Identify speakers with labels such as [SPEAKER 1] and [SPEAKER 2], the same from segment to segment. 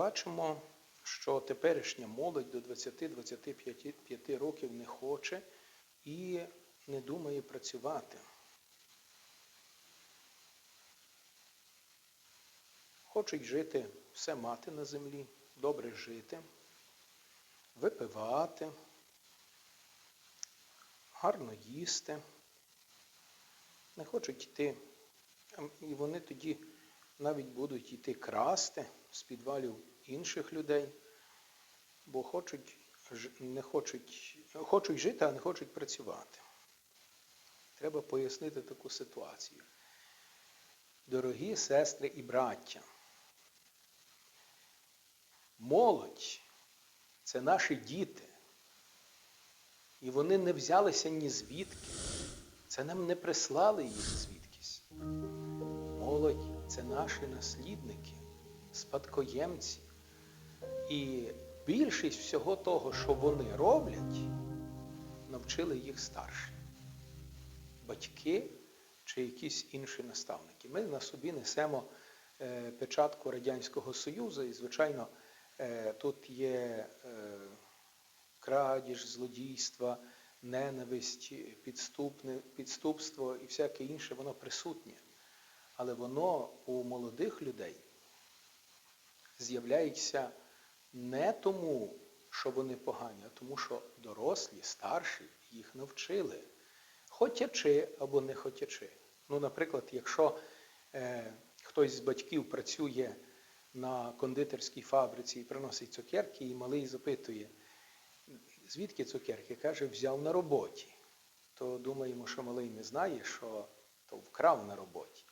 [SPEAKER 1] бачимо, що теперішня молодь до 20-25 років не хоче і не думає працювати. Хочуть жити, все мати на землі, добре жити, випивати, гарно їсти, не хочуть йти. Ем, І вони тоді навіть будуть йти красти з підвалів інших людей, бо хочуть, не хочуть, хочуть жити, а не хочуть працювати. Треба пояснити таку ситуацію. Дорогі сестри і браття, молодь це наші діти. І вони не взялися ні звідки. Це нам не прислали їх звідкись. Молодь це наші наслідники, спадкоємці. І більшість всього того, що вони роблять, навчили їх старші. Батьки чи якісь інші наставники. Ми на собі несемо е, печатку Радянського Союзу, і, звичайно, е, тут є е, крадіж, злодійства, ненависть, підступне, підступство і всяке інше, воно присутнє. Але воно у молодих людей з'являється не тому, що вони погані, а тому, що дорослі, старші їх навчили, хотячи або не хотячи. Ну, наприклад, якщо е, хтось з батьків працює на кондитерській фабриці і приносить цукерки, і малий запитує, звідки цукерки? Каже, взяв на роботі. То думаємо, що малий не знає, що то вкрав на роботі.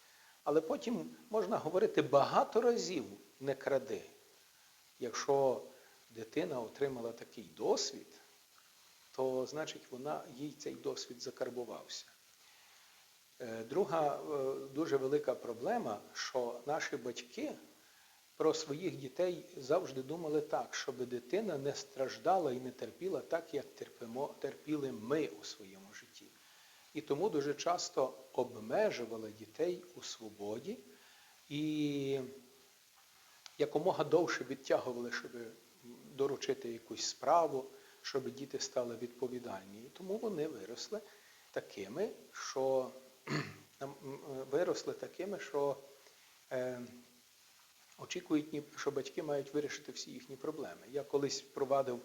[SPEAKER 1] Але потім можна говорити багато разів не кради. Якщо дитина отримала такий досвід, то значить вона їй цей досвід закарбувався. Е, Друга е, дуже велика проблема, що наші батьки про своїх дітей завжди думали так, щоб дитина не страждала і не терпіла так, як терпимо, терпіли ми у своєму житті. І тому дуже часто обмежували дітей у свободі і якомога довше відтягували, щоб доручити якусь справу, щоб діти стали відповідальні. І тому вони виросли такими, що е, виросли такими, що е, очікують, що батьки мають вирішити всі їхні проблеми. Я колись провадив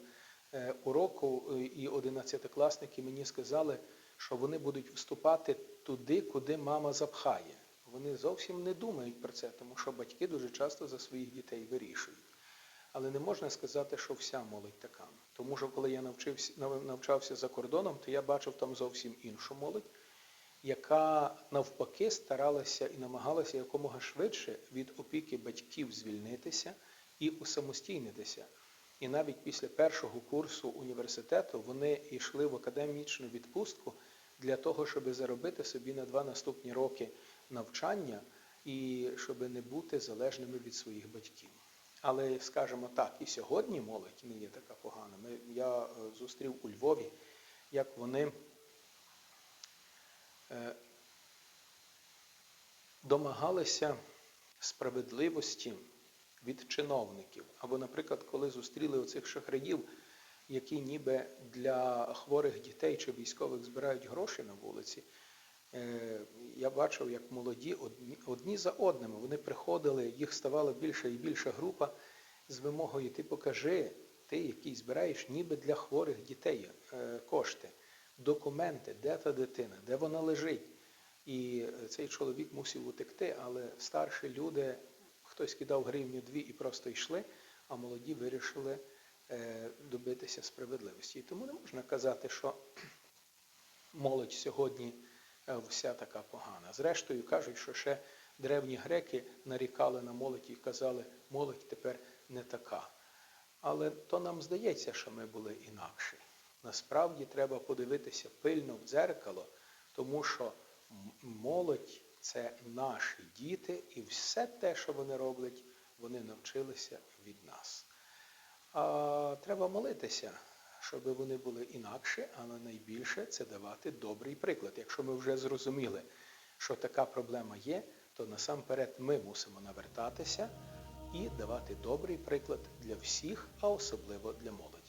[SPEAKER 1] уроку, е, і одинадцятикласники мені сказали, що вони будуть вступати туди, куди мама запхає. Вони зовсім не думають про це, тому що батьки дуже часто за своїх дітей вирішують. Але не можна сказати, що вся молодь така. Тому що коли я навчився, навчався за кордоном, то я бачив там зовсім іншу молодь, яка навпаки старалася і намагалася якомога швидше від опіки батьків звільнитися і усамостійнитися. І навіть після першого курсу університету вони йшли в академічну відпустку для того, щоб заробити собі на два наступні роки навчання і щоб не бути залежними від своїх батьків. Але, скажімо так, і сьогодні молодь не є така погана. Я е, зустрів у Львові, як вони е, домагалися справедливості від чиновників. Або, наприклад, коли зустріли оцих шахраїв, які ніби для хворих дітей чи військових збирають гроші на вулиці, е, я бачив, як молоді одні, одні за одними вони приходили, їх ставала більша і більша група з вимогою ти покажи, ти, який збираєш ніби для хворих дітей е, кошти, документи, де та дитина, де вона лежить. І е, цей чоловік мусив утекти, але старші люди, хтось кидав гривню дві і просто йшли, а молоді вирішили е, добитися справедливості. І тому не можна казати, що молодь сьогодні е, вся така погана. Зрештою, кажуть, що ще древні греки нарікали на молодь і казали, молодь тепер не така. Але то нам здається, що ми були інакші. Насправді треба подивитися пильно в дзеркало, тому що молодь це наші діти, і все те, що вони роблять, вони навчилися від нас. А треба молитися, щоб вони були інакше, але найбільше це давати добрий приклад. Якщо ми вже зрозуміли, що така проблема є, то насамперед ми мусимо навертатися і давати добрий приклад для всіх, а особливо для молоді.